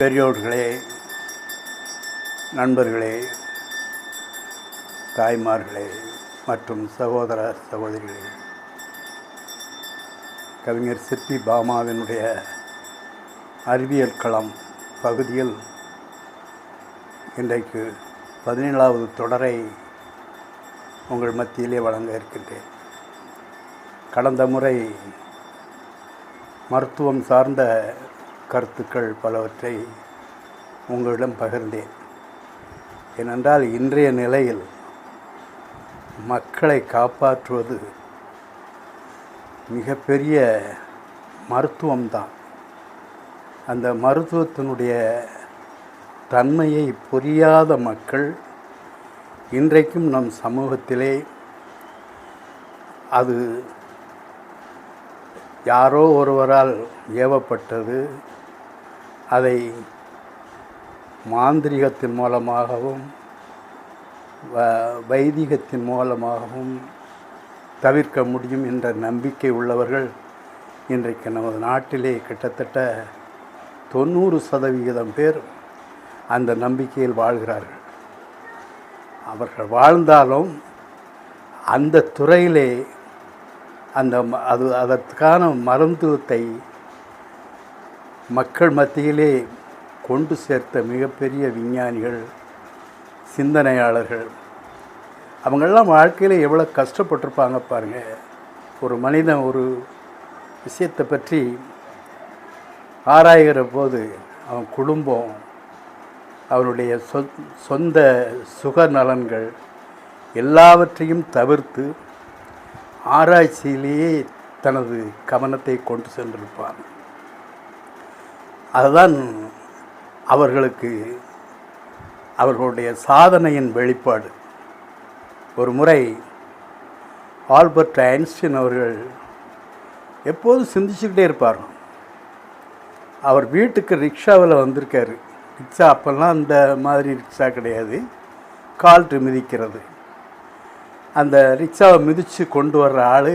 பெரியோர்களே நண்பர்களே தாய்மார்களே மற்றும் சகோதர சகோதரிகளே கவிஞர் சிற்பி பாமாவினுடைய அறிவியல் களம் பகுதியில் இன்றைக்கு பதினேழாவது தொடரை உங்கள் மத்தியிலே வழங்க இருக்கின்றேன். கடந்த முறை மருத்துவம் சார்ந்த கருத்துக்கள் பலவற்றை உங்களிடம் பகிர்ந்தேன். ஏனென்றால் இன்றைய நிலையில் மக்களை காப்பாற்றுவது மிகப்பெரிய மருத்துவம்தான். அந்த மருத்துவத்தினுடைய தன்மையை புரியாத மக்கள் இன்றைக்கும் நம் சமூகத்திலே அது யாரோ ஒருவரால் ஏவப்பட்டது அதை மாந்திரிகத்தின் மூலமாகவும் வ- வைதிகத்தின் மூலமாகவும் தவிர்க்க முடியும் என்ற நம்பிக்கை உள்ளவர்கள் இன்றைக்கு நமது நாட்டிலே கிட்டத்தட்ட தொண்ணூறு சதவிகிதம் பேர் அந்த நம்பிக்கையில் வாழ்கிறார்கள். அவர்கள் வாழ்ந்தாலும் அந்த துறையிலே அந்த ம- அது அதற்கான மருந்துவத்தை மக்கள் மத்தியிலே கொண்டு சேர்த்த மிகப்பெரிய விஞ்ஞானிகள் சிந்தனையாளர்கள். அவங்கெல்லாம் வாழ்க்கையில் எவ்வளோ கஷ்டப்பட்டிருப்பாங்க பாருங்கள் ஒரு மனிதன் ஒரு விஷயத்தை பற்றி ஆராய்கிற போது அவன் குடும்பம் அவனுடைய சொ சொந்த சுக நலன்கள் எல்லாவற்றையும் தவிர்த்து ஆராய்ச்சியிலேயே தனது கவனத்தை கொண்டு சென்றிருப்பான். அதுதான் அவர்களுக்கு அவர்களுடைய சாதனையின் வெளிப்பாடு. ஒரு முறை ஆல்பர்ட் ஐன்ஸ்டீன் அவர்கள் எப்போதும் சிந்திச்சுக்கிட்டே இருப்பார். அவர் வீட்டுக்கு ரிக்ஷாவில் வந்திருக்காரு. ரிக்ஷா அப்போல்லாம் அந்த மாதிரி ரிக்ஷா கிடையாது. கால்ட்டு மிதிக்கிறது அந்த ரிக்ஷாவை மிதித்து கொண்டு வர்ற ஆள்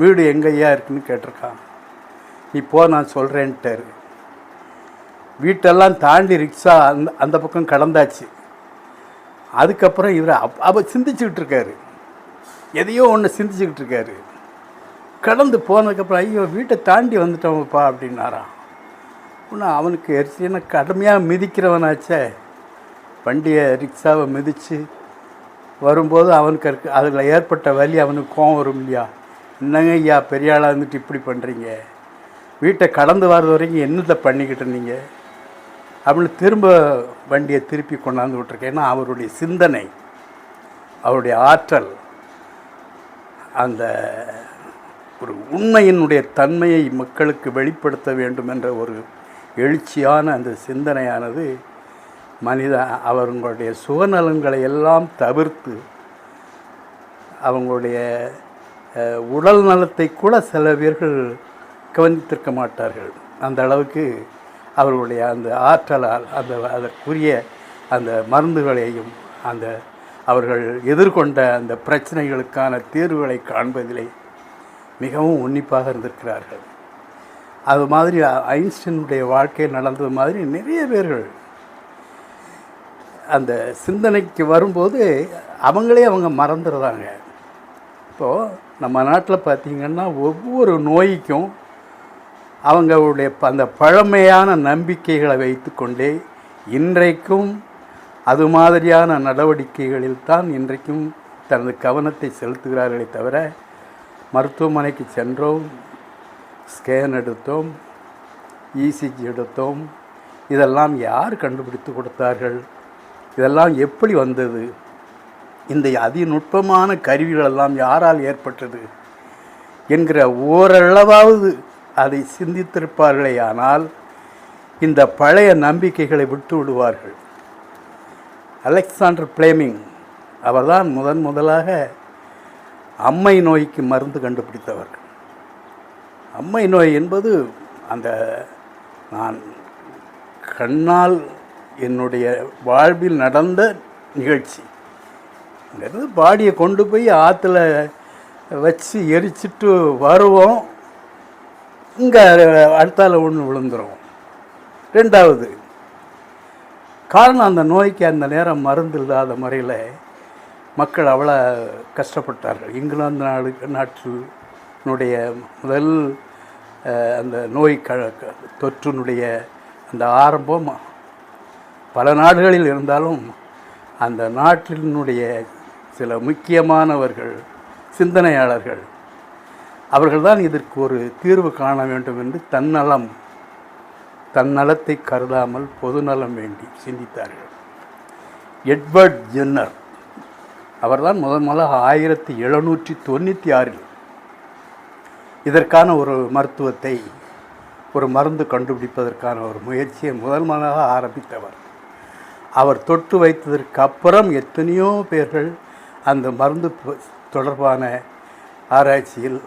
வீடு எங்கேயா இருக்குன்னு கேட்டிருக்கான். இப்போ நான் சொல்கிறேன்ட்டாரு வீட்டெல்லாம் தாண்டி ரிக்ஷா அந்த அந்த பக்கம் கடந்தாச்சு. அதுக்கப்புறம் இவர் அப் அப்போ சிந்திச்சுக்கிட்டு இருக்காரு. எதையோ ஒன்று சிந்திச்சுக்கிட்டு இருக்காரு. கடந்து போனதுக்கப்புறம் ஐயோ வீட்டை தாண்டி வந்துட்டோம்ப்பா அப்படின்னாராம் இன்னும் அவனுக்கு எரிசின கடுமையாக மிதிக்கிறவனாச்சே. வண்டியை ரிக்ஷாவை மிதித்து வரும்போது அவனுக்கு இருக்கு அதில் ஏற்பட்ட வலி அவனுக்கு கோவம் வரும் இல்லையா? என்னங்க ஐயா பெரிய ஆளாக இருந்துட்டு இப்படி பண்ணுறீங்க வீட்டை கடந்து வர்றது வரைக்கும் என்னத்தை பண்ணிக்கிட்டு இருந்தீங்க? அப்படின்னு திரும்ப வண்டியை திருப்பி கொண்டாந்து விட்டுருக்கேன். ஏன்னா அவருடைய சிந்தனை அவருடைய ஆற்றல் அந்த ஒரு உண்மையினுடைய தன்மையை மக்களுக்கு வெளிப்படுத்த வேண்டும் என்ற ஒரு எழுச்சியான அந்த சிந்தனையானது மனித அவர்களுடைய சுகநலன்களை எல்லாம் தவிர்த்து அவங்களுடைய உடல் நலத்தை கூட சில பேர்கள் கவனித்திருக்க மாட்டார்கள். அந்த அளவுக்கு அவர்களுடைய அந்த ஆற்றலால் அந்த அதற்குரிய அந்த மருந்துகளையும் அந்த அவர்கள் எதிர்கொண்ட அந்த பிரச்சனைகளுக்கான தீர்வுகளை காண்பதிலே மிகவும் உன்னிப்பாக இருந்திருக்கிறார்கள். அது மாதிரி ஐன்ஸ்டீனுடைய வாழ்க்கையில் நடந்தது மாதிரி நிறைய பேர்கள் அந்த சிந்தனைக்கு வரும்போது அவங்களே அவங்க மறந்துடுறாங்க. இப்போது நம்ம நாட்டில் பார்த்திங்கன்னா ஒவ்வொரு நோய்க்கும் அவங்களுடைய ப- அந்த பழமையான நம்பிக்கைகளை வைத்துக்கொண்டே இன்றைக்கும் அது மாதிரியான நடவடிக்கைகளில் தான் இன்றைக்கும் தனது கவனத்தை செலுத்துகிறார்களே தவிர மருத்துவமனைக்கு சென்றோம் ஸ்கேன் எடுத்தோம் இசிஜி எடுத்தோம். இதெல்லாம் யார் கண்டுபிடித்து கொடுத்தார்கள்? இதெல்லாம் எப்படி வந்தது? இந்த அதிநுட்பமான கருவிகளெல்லாம் யாரால் ஏற்பட்டது? என்கிற ஓரளவாவது அதை சிந்தித்திருப்பார்களே ஆனால் இந்த பழைய நம்பிக்கைகளை விட்டு விடுவார்கள். அலெக்சாண்டர் பிளேமிங் அவர்தான் முதன் முதலாக அம்மை நோய்க்கு மருந்து கண்டுபிடித்தவர் அம்மை நோய் என்பது அந்த நான் கண்ணால் என்னுடைய வாழ்வில் நடந்த நிகழ்ச்சி. பாடியை கொண்டு போய் ஆற்றுல வச்சு எரிச்சிட்டு வருவோம். இங்கே அடுத்தால ஒன்று விழுந்துரும். ரெண்டாவது காரணம் அந்த நோய்க்கு அந்த நேரம் மருந்து இல்லாத முறையில் மக்கள் அவ்வளோ கஷ்டப்பட்டார்கள். இங்கிலாந்து நாடு நாட்டினுடைய முதல் அந்த நோய் க க- தொற்றினுடைய அந்த ஆரம்பம் பல நாடுகளில் இருந்தாலும் அந்த நாட்டினுடைய சில முக்கியமானவர்கள் சிந்தனையாளர்கள் அவர்கள்தான் இதற்கு ஒரு தீர்வு காண வேண்டும் என்று தன்னலம் தன்னலத்தை கருதாமல் பொதுநலம் வேண்டி சிந்தித்தார்கள். எட்வர்ட் ஜென்னர் அவர்தான் முதன் முதலாக ஆயிரத்தி எழுநூற்றி தொண்ணூற்றி ஆறில் இதற்கான ஒரு மருத்துவத்தை ஒரு மருந்து கண்டுபிடிப்பதற்கான ஒரு முயற்சியை முதல் முதலாக ஆரம்பித்தவர். அவர் தொட்டு வைத்ததற்கு அப்புறம் எத்தனையோ பேர்கள் அந்த மருந்து தொடர்பான ஆராய்ச்சியில்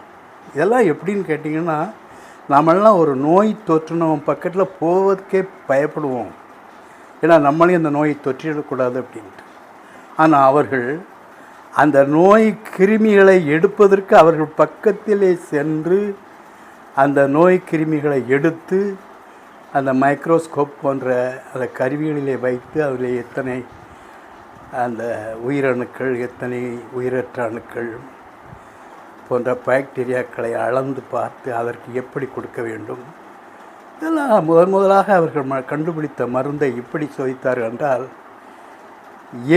இதெல்லாம் எப்படின்னு கேட்டிங்கன்னா நாமெல்லாம் ஒரு நோய் தொற்றுனவன் பக்கத்தில் போவதற்கே பயப்படுவோம். ஏன்னா நம்மளையும் அந்த நோயை தொற்றிடக்கூடாது அப்படின்ட்டு. ஆனால் அவர்கள் அந்த நோய் கிருமிகளை எடுப்பதற்கு அவர்கள் பக்கத்திலே சென்று அந்த நோய் கிருமிகளை எடுத்து அந்த மைக்ரோஸ்கோப் போன்ற அந்த கருவிகளிலே வைத்து அதில் எத்தனை அந்த உயிரணுக்கள் எத்தனை உயிரற்ற அணுக்கள் போன்ற பாக்டீரியாக்களை அளந்து பார்த்து அதற்கு எப்படி கொடுக்க வேண்டும்? இதெல்லாம் முதன் முதலாக அவர்கள் ம கண்டுபிடித்த மருந்தை இப்படி சோதித்தார்கள் என்றால்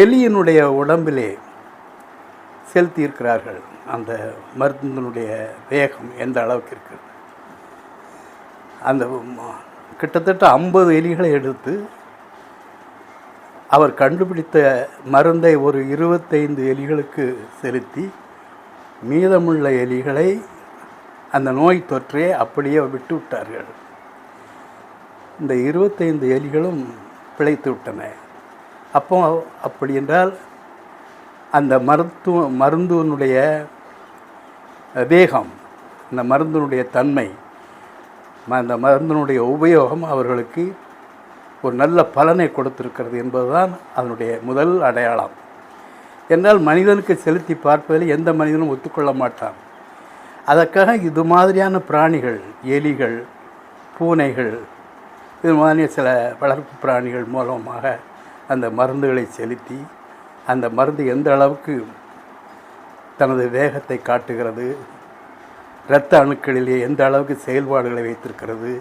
எலியினுடைய உடம்பிலே செலுத்தியிருக்கிறார்கள் அந்த மருந்தினுடைய வேகம் எந்த அளவுக்கு இருக்கிறது அந்த கிட்டத்தட்ட ஐம்பது எலிகளை எடுத்து அவர் கண்டுபிடித்த மருந்தை ஒரு இருபத்தைந்து எலிகளுக்கு செலுத்தி மீதமுள்ள எலிகளை அந்த நோய் தொற்றே அப்படியே விட்டு விட்டார்கள் இந்த இருபத்தைந்து எலிகளும் பிழைத்து விட்டன. அப்போ அப்படி என்றால் அந்த மருத்துவ மருந்துனுடைய வேகம் அந்த மருந்தினுடைய தன்மை அந்த மருந்தினுடைய உபயோகம் அவர்களுக்கு ஒரு நல்ல பலனை கொடுத்திருக்கிறது என்பதுதான் அதனுடைய முதல் அடையாளம். என்றால் மனிதனுக்கு செலுத்தி பார்ப்பதில் எந்த மனிதனும் ஒத்துக்கொள்ள மாட்டான். அதற்காக இது மாதிரியான பிராணிகள் எலிகள் பூனைகள் இது மாதிரி சில வளர்ப்பு பிராணிகள் மூலமாக அந்த மருந்துகளை செலுத்தி அந்த மருந்து எந்த அளவுக்கு தனது வேகத்தை காட்டுகிறது இரத்த அணுக்களிலே எந்த அளவுக்கு செயல்பாடுகளை வைத்திருக்கிறது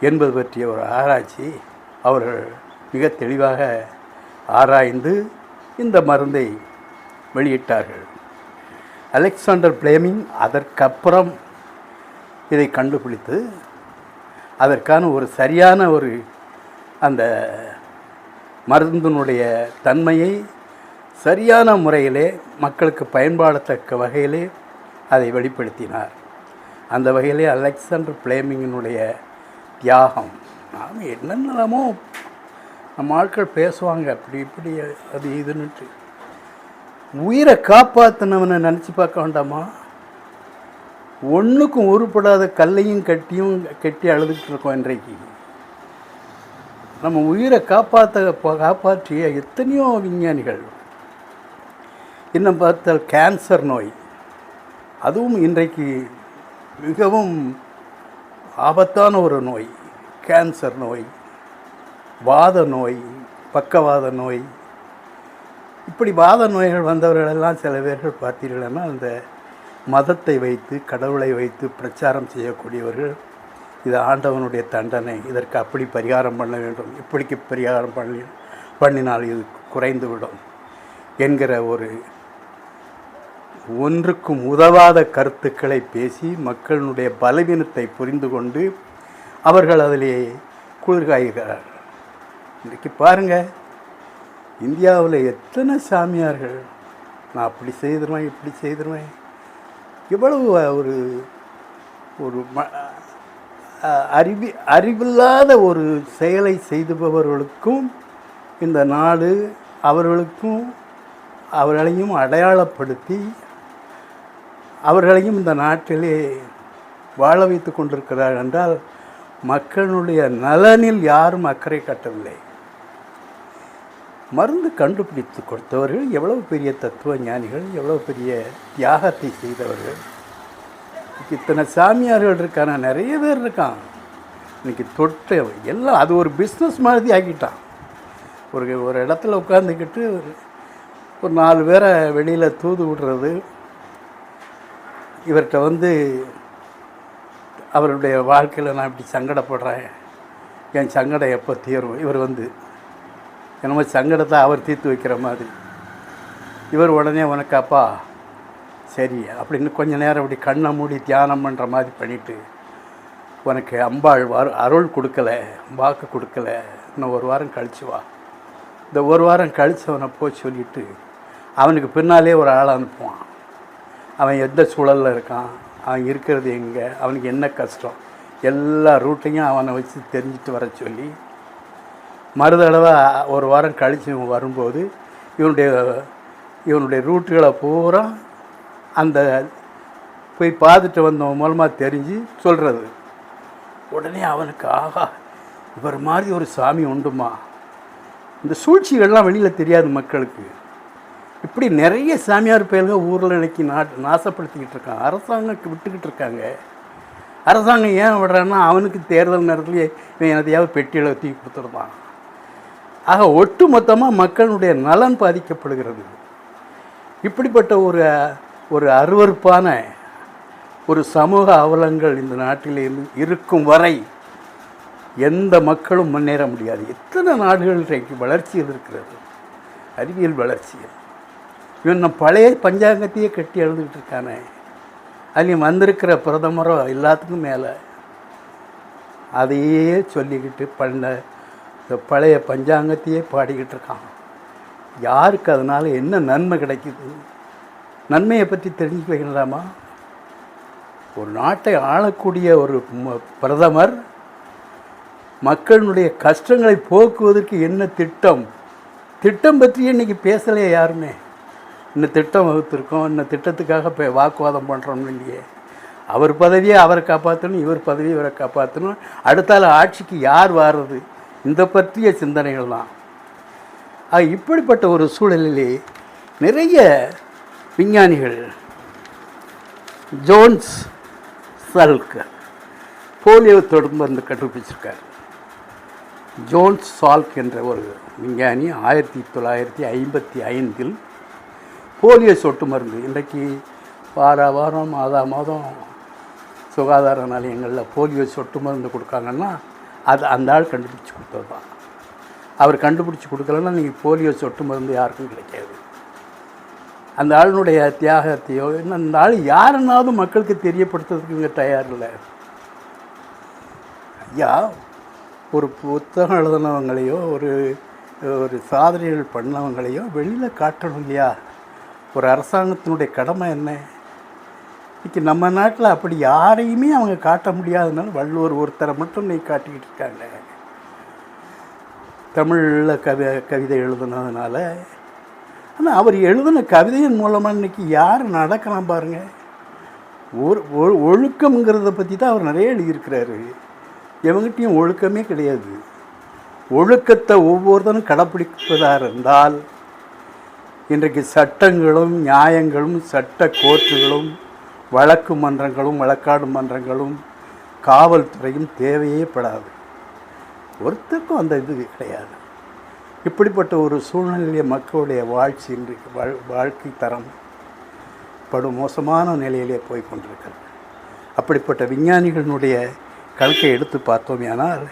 என்பது பற்றிய ஒரு ஆராய்ச்சி அவர்கள் மிக தெளிவாக ஆராய்ந்து இந்த மருந்தை வெளியிட்டார்கள். அலெக்சாண்டர் பிளேமிங் அதற்கப்புறம் இதை கண்டுபிடித்து அதற்கான ஒரு சரியான ஒரு அந்த மருந்தினுடைய தன்மையை சரியான முறையிலே மக்களுக்கு பயன்பாடத்தக்க வகையிலே அதை வெளிப்படுத்தினார். அந்த வகையிலே அலெக்சாண்டர் பிளேமிங்கினுடைய தியாகம் நாம் என்னென்னலாமோ நம்ம ஆட்கள் பேசுவாங்க அப்படி இப்படி அது இதுன்னுட்டு உயிரை காப்பாற்றினவனை நினச்சி பார்க்க வேண்டாமா? ஒன்றுக்கும் உருப்படாத கல்லையும் கட்டியும் கட்டி அழுதுகிட்டு இருக்கோம் இன்றைக்கு. நம்ம உயிரை காப்பாற்ற காப்பாற்றிய எத்தனையோ விஞ்ஞானிகள். இன்னும் பார்த்தால் கேன்சர் நோய். அதுவும் இன்றைக்கு மிகவும் ஆபத்தான ஒரு நோய். கேன்சர் நோய். வாத நோய். பக்கவாத நோய். இப்படி வாத நோய்கள் வந்தவர்களெல்லாம் சில பேர்கள் பார்த்தீர்கள்னா அந்த மதத்தை வைத்து கடவுளை வைத்து பிரச்சாரம் செய்யக்கூடியவர்கள் இது ஆண்டவனுடைய தண்டனை இதற்கு அப்படி பரிகாரம் பண்ண வேண்டும் இப்படிக்கு பரிகாரம் பண்ணி பண்ணினால் இது குறைந்து விடும் என்கிற ஒரு ஒன்றுக்கும் உதவாத கருத்துக்களை பேசி மக்களினுடைய பலவீனத்தை புரிந்து கொண்டு அவர்கள் அதிலே குளிர்காய்கிறார்கள். இன்றைக்கு பாருங்கள் இந்தியாவில் எத்தனை சாமியார்கள்? நான் அப்படி செய்திருவேன் இப்படி செய்திருவேன். இவ்வளவு ஒரு ஒரு ம அறிவி அறிவில்லாத ஒரு செயலை செய்துபவர்களுக்கும் இந்த நாடு அவர்களுக்கும் அவர்களையும் அடையாளப்படுத்தி அவர்களையும் இந்த நாட்டிலே வாழ வைத்து கொண்டிருக்கிறார் என்றால் மக்களுடைய நலனில் யாரும் அக்கறை காட்டவில்லை. மருந்து கண்டுபிடித்து கொடுத்தவர்கள் எவ்வளவு பெரிய தத்துவ ஞானிகள் எவ்வளவு பெரிய தியாகத்தை செய்தவர்கள். இத்தனை சாமியார்கள் இருக்கான நிறைய பேர் இருக்கான் இன்றைக்கி தொட்ட எல்லாம் அது ஒரு பிஸ்னஸ் மாதிரி ஆக்கிட்டான் ஒரு ஒரு இடத்துல உட்காந்துக்கிட்டு ஒரு ஒரு நாலு பேரை வெளியில் தூது விடுறது. இவர்கிட்ட வந்து அவருடைய வாழ்க்கையில் நான் இப்படி சங்கடப்படுறேன். என் சங்கடம் எப்போ தீரும்? இவர் வந்து என்னமோ சங்கடத்தை அவர் தீர்த்து வைக்கிற மாதிரி. இவர் உடனே உனக்கு அப்பா சரி அப்படின்னு கொஞ்ச நேரம் அப்படி கண்ணை மூடி தியானம் பண்ணுற மாதிரி பண்ணிவிட்டு உனக்கு அம்பாள் வரு அருள் கொடுக்கல வாக்கு கொடுக்கல இன்னும் ஒரு வாரம் கழிச்சு வா. இந்த ஒரு வாரம் கழிச்சு அவனை போய் சொல்லிவிட்டு அவனுக்கு பின்னாலே ஒரு ஆளை அனுப்புவான். அவன் எந்த சூழலில் இருக்கான் அவன் இருக்கிறது எங்கே அவனுக்கு என்ன கஷ்டம் எல்லா ரூட்டையும் அவனை வச்சு தெரிஞ்சுட்டு வர சொல்லி மறுதடவை ஒரு வாரம் கழித்து இவன் வரும்போது இவனுடைய இவனுடைய ரூட்டுகளை பூரா அந்த போய் பார்த்துட்டு வந்தவன் மூலமாக தெரிஞ்சு சொல்கிறது உடனே அவனுக்கு ஆகா இவர் மாதிரி ஒரு சாமி உண்டுமா? இந்த சூழ்ச்சிகள்லாம் வெளியில் தெரியாது மக்களுக்கு. இப்படி நிறைய சாமியார் பெயர்கள் ஊரில் இன்னைக்கு நாட்டு நாசப்படுத்திக்கிட்டு இருக்காங்க. அரசாங்கம் விட்டுக்கிட்டு இருக்காங்க. அரசாங்கம் ஏன் விடுறான்னா அவனுக்கு தேர்தல் நேரத்துலேயே இவன் எதையாவது பெட்டியில் தூக்கி கொடுத்துருப்பான் ஆக ஒட்டு மொத்தமாக மக்களுடைய நலன் பாதிக்கப்படுகிறது. இப்படிப்பட்ட ஒரு ஒரு அருவருப்பான ஒரு சமூக அவலங்கள் இந்த நாட்டில் இரு- இருக்கும் வரை எந்த மக்களும் முன்னேற முடியாது. எத்தனை நாடுகள் இன்றைக்கு வளர்ச்சியில் இருக்கிறது அறிவியல் வளர்ச்சி. இவன் நம்ம பழைய பஞ்சாங்கத்தையே கட்டி எழுதுகிட்டு இருக்கானே. அதுலேயும் வந்திருக்கிற பிரதமரோ எல்லாத்துக்கும் மேலே. அதையே சொல்லிக்கிட்டு பண்ண இந்த பழைய பஞ்சாங்கத்தையே பாடிக்கிட்டு இருக்கான் யாருக்கு அதனால் என்ன நன்மை கிடைக்குது? நன்மையை பற்றி தெரிஞ்சு வைக்கலாமா ஒரு நாட்டை ஆளக்கூடிய ஒரு பிரதமர் மக்களுடைய கஷ்டங்களை போக்குவதற்கு என்ன திட்டம்? திட்டம் பற்றி இன்னைக்கு பேசலையே யாருமே. இந்த திட்டம் வகுத்திருக்கோம் இந்த திட்டத்துக்காக இப்போ வாக்குவாதம் பண்ணுறோம்னு இல்லையே. அவர் பதவியை அவரை காப்பாற்றணும் இவர் பதவியை இவரை காப்பாற்றணும் அடுத்தால ஆட்சிக்கு யார் வாருது? இந்த பற்றிய சிந்தனைகள் தான் இப்படிப்பட்ட ஒரு சூழலிலே நிறைய விஞ்ஞானிகள் ஜோன்ஸ் சல்க் போலியோ தொடர்ந்து மருந்து கண்டுபிடிச்சிருக்கார். ஜோன்ஸ் சால்க் என்ற ஒரு விஞ்ஞானி ஆயிரத்தி தொள்ளாயிரத்தி ஐம்பத்தி ஐந்தில் போலியோ சொட்டு மருந்து இன்றைக்கு வார வாரம் மாதா மாதம் சுகாதார நிலையங்களில் போலியோ சொட்டு மருந்து கொடுக்காங்கன்னா அது அந்த ஆள் கண்டுபிடிச்சி கொடுத்தது தான். அவர் கண்டுபிடிச்சி கொடுக்கலன்னா நீங்கள் போலியோ சொட்டு மருந்து யாருக்கும் கிடைக்காது. அந்த ஆளுடைய தியாகத்தையோ இன்னும் அந்த ஆள் யாருன்னாவது மக்களுக்கு தெரியப்படுத்துறதுக்கு இங்கே தயார் இல்லை. ஐயா ஒரு புத்தகம் எழுதினவங்களையோ ஒரு ஒரு சாதனைகள் பண்ணவங்களையோ வெளியில் காட்டணும் இல்லையா? ஒரு அரசாங்கத்தினுடைய கடமை என்ன? இன்றைக்கி நம்ம நாட்டில் அப்படி யாரையுமே அவங்க காட்ட முடியாதனால வள்ளுவர் ஒருத்தரை மட்டும் நீ காட்டிக்கிட்டு இருக்காங்க. தமிழில் கவி கவிதை எழுதுனதுனால. ஆனால் அவர் எழுதின கவிதையின் மூலமாக இன்றைக்கி யார் நடக்கலாம் பாருங்கள் ஒரு ஒழுக்கம்ங்கிறத பற்றி தான் அவர் நிறைய எழுதியிருக்கிறாரு. எவங்கிட்டையும் ஒழுக்கமே கிடையாது. ஒழுக்கத்தை ஒவ்வொருத்தரும் கடைப்பிடிப்பதாக இருந்தால் இன்றைக்கு சட்டங்களும் நியாயங்களும் சட்ட கோர்ட்டுகளும் வழக்கு மன்றங்களும் வழக்காடு மன்றங்களும் காவல்துறையும் தேவையே படாது. ஒருத்தருக்கும் அந்த இது கிடையாது. இப்படிப்பட்ட ஒரு சூழ்நிலைய மக்களுடைய வாழ்ச்சி இன்றைக்கு வாழ் வாழ்க்கை தரம் படு மோசமான நிலையிலே போய் கொண்டிருக்கிறது. அப்படிப்பட்ட விஞ்ஞானிகளினுடைய கணக்கை எடுத்து பார்த்தோமேயானால்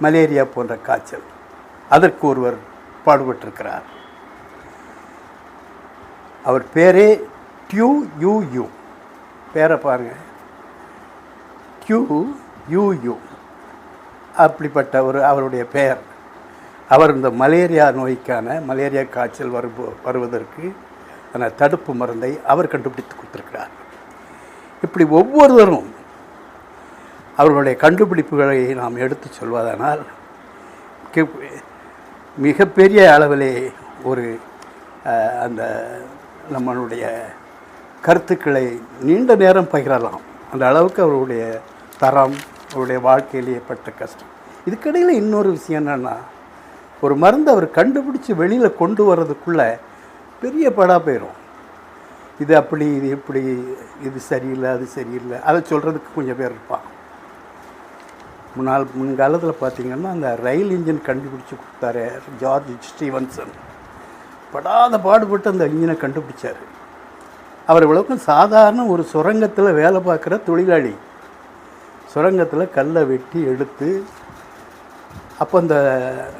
மலேரியா போன்ற காய்ச்சல் அதற்கு ஒருவர் பாடுபட்டிருக்கிறார். அவர் பேரே டியூ யூ யூ. பேரை பாருங்கள் கியூ யூ அப்படிப்பட்ட ஒரு அவருடைய பெயர். அவர் இந்த மலேரியா நோய்க்கான மலேரியா காய்ச்சல் வருபோ வருவதற்கு அந்த தடுப்பு மருந்தை அவர் கண்டுபிடித்து கொடுத்துருக்கிறார். இப்படி ஒவ்வொருவரும் அவர்களுடைய கண்டுபிடிப்புகளை நாம் எடுத்து சொல்வதனால் மிகப்பெரிய அளவிலே ஒரு அந்த நம்மளுடைய கருத்துக்களை நீண்ட நேரம் பகிரலாம். அந்த அளவுக்கு அவருடைய தரம் அவருடைய வாழ்க்கையில் ஏற்பட்ட கஷ்டம். இதுக்கிடையில் இன்னொரு விஷயம் என்னென்னா ஒரு மருந்து அவர் கண்டுபிடிச்சி வெளியில் கொண்டு வர்றதுக்குள்ளே பெரிய படா போயிடும் இது அப்படி இது இப்படி இது சரியில்லை அது சரியில்லை. அதை சொல்கிறதுக்கு கொஞ்சம் பேர் இருப்பான் முன்னாள் முன்காலத்தில் பார்த்தீங்கன்னா அந்த ரயில் இன்ஜின் கண்டுபிடிச்சி கொடுத்தாரு ஜார்ஜ் ஸ்டீவன்சன். படாத பாடுபட்டு அந்த இன்ஜினை கண்டுபிடிச்சார். அவர் இவ்வளவுக்கும் சாதாரண ஒரு சுரங்கத்தில் வேலை பார்க்குற தொழிலாளி. சுரங்கத்தில் கல்லை வெட்டி எடுத்து அப்போ அந்த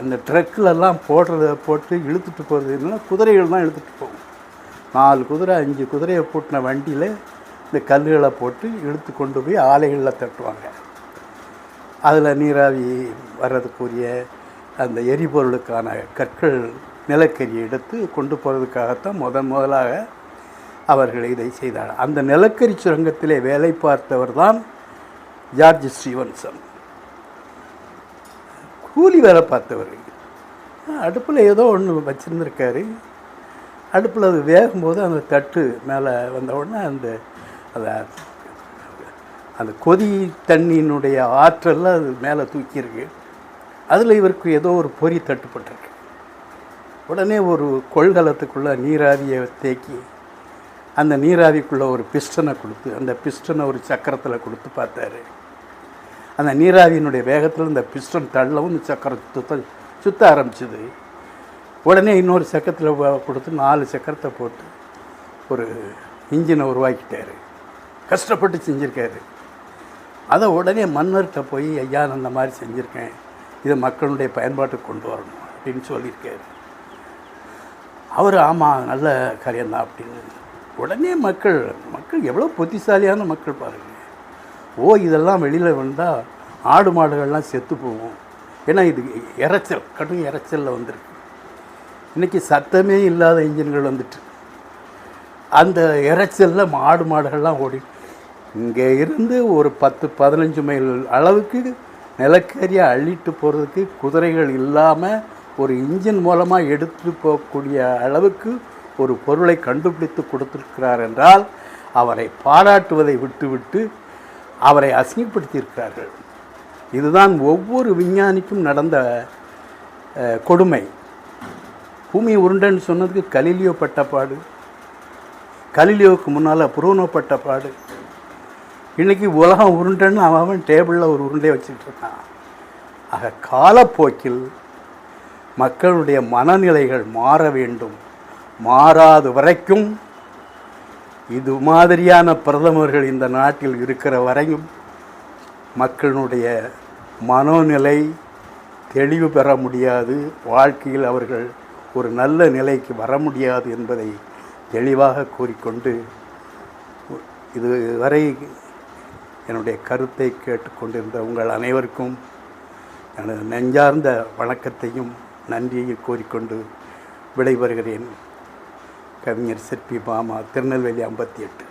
அந்த ட்ரக்கிலெல்லாம் போடுறத போட்டு இழுத்துட்டு போகிறதுனால குதிரைகள் தான் இழுத்துட்டு போகும். நாலு குதிரை அஞ்சு குதிரையை பூட்டின வண்டியில் இந்த கல்லுகளை போட்டு இழுத்து கொண்டு போய் ஆலைகளில் தட்டுவாங்க. அதில் நீராவி வர்றதுக்குரிய அந்த எரிபொருளுக்கான கற்கள் நிலக்கரி எடுத்து கொண்டு போகிறதுக்காகத்தான் முதன் முதலாக அவர்கள் இதை செய்தார். அந்த நிலக்கரி சுரங்கத்திலே வேலை பார்த்தவர் தான் ஜார்ஜ் ஸ்ரீவன்சன் கூலி வேலை பார்த்தவர் அடுப்பில் ஏதோ ஒன்று வச்சுருந்துருக்காரு. அடுப்பில் அது வேகும்போது அந்த தட்டு மேலே வந்த உடனே அந்த அதை அந்த கொதி தண்ணியினுடைய ஆற்றலில் அது மேலே தூக்கியிருக்கு. அதில் இவருக்கு ஏதோ ஒரு பொறி தட்டுப்பட்டிருக்கு. உடனே ஒரு கொள்கலத்துக்குள்ளே நீராவியை தேக்கி அந்த நீராவிக்குள்ளே ஒரு பிஸ்டனை கொடுத்து அந்த பிஸ்டனை ஒரு சக்கரத்தில் கொடுத்து பார்த்தாரு. அந்த நீராவியினுடைய வேகத்தில் இந்த பிஸ்டன் தள்ளவும் இந்த சக்கரம் சுத்த சுத்த ஆரம்பிச்சுது. உடனே இன்னொரு சக்கரத்தில் கொடுத்து நாலு சக்கரத்தை போட்டு ஒரு இன்ஜினை உருவாக்கிட்டார். கஷ்டப்பட்டு செஞ்சுருக்காரு. அதை உடனே மன்னர்கிட்ட போய் ஐயா நான் அந்த மாதிரி செஞ்சுருக்கேன். இதை மக்களுடைய பயன்பாட்டுக்கு கொண்டு வரணும். அப்படின்னு சொல்லியிருக்காரு. அவர் ஆமாம் நல்ல காரியம்தான் அப்படின்னு உடனே மக்கள் மக்கள் எவ்வளோ புத்திசாலியான மக்கள் பாருங்கள் ஓ இதெல்லாம் வெளியில் வந்தால் ஆடு மாடுகள்லாம் செத்து போகும். ஏன்னா இது இரைச்சல் கடும் இரைச்சலில் வந்திருக்கு. இன்றைக்கி சத்தமே இல்லாத இன்ஜின்கள் வந்துட்டு. அந்த இரைச்சலில் மாடு மாடுகள்லாம் ஓடி இங்கே இருந்து ஒரு பத்து பதினஞ்சு மைல் அளவுக்கு நிலக்கரியை அள்ளிட்டு போகிறதுக்கு குதிரைகள் இல்லாமல் ஒரு இன்ஜின் மூலமாக எடுத்து போகக்கூடிய அளவுக்கு ஒரு பொருளை கண்டுபிடித்து கொடுத்திருக்கிறார் என்றால் அவரை பாராட்டுவதை விட்டுவிட்டு அவரை அசிங்கப்படுத்தியிருக்கிறார்கள். இதுதான் ஒவ்வொரு விஞ்ஞானிக்கும் நடந்த கொடுமை. பூமி உருண்டைன்னு சொன்னதுக்கு கலிலியோ பட்டப்பாடு கலிலியோவுக்கு முன்னால் புரோனோ பட்டப்பாடு இன்றைக்கி உலகம் உருண்டைன்னு அவன் அவன் டேபிளில் ஒரு உருண்டையை வச்சுட்டு இருக்கான். ஆக காலப்போக்கில் மக்களுடைய மனநிலைகள் மாற வேண்டும். மாறாத வரைக்கும் இது மாதிரியான பிரதமர்கள் இந்த நாட்டில் இருக்கிற வரையும் மக்களுடைய மனோநிலை தெளிவு பெற முடியாது வாழ்க்கையில் அவர்கள் ஒரு நல்ல நிலைக்கு வர முடியாது என்பதை தெளிவாக கூறிக்கொண்டு இதுவரை என்னுடைய கருத்தை கேட்டுக்கொண்டிருந்த உங்கள் அனைவருக்கும் எனது நெஞ்சார்ந்த வணக்கத்தையும் நன்றியை கூறிக்கொண்டு விடைபெறுகிறேன். கவிஞர் சிற்பி பாமா திருநெல்வேலி ஐம்பத்தி எட்டு